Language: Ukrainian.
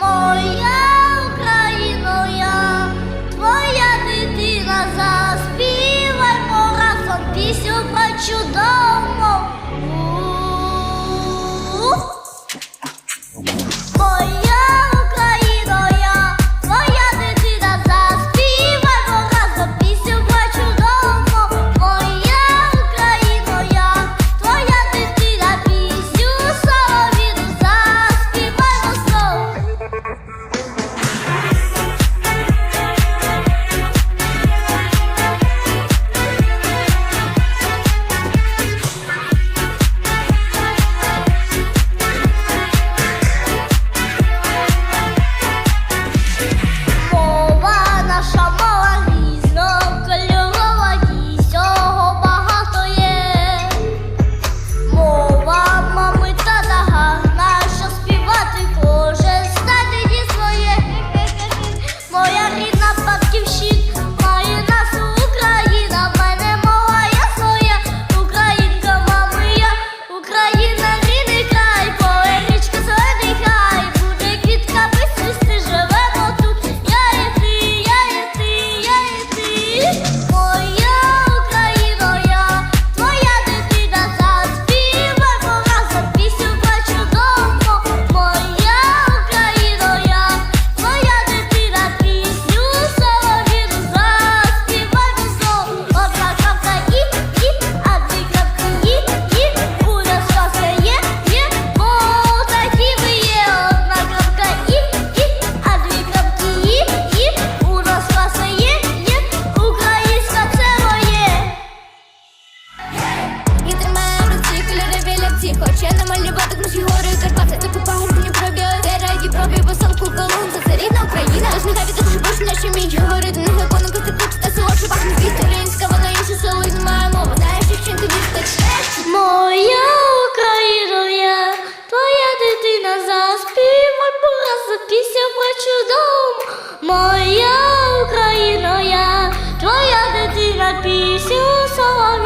Моя Моя Україно, я твоя дитина пісню солов'я.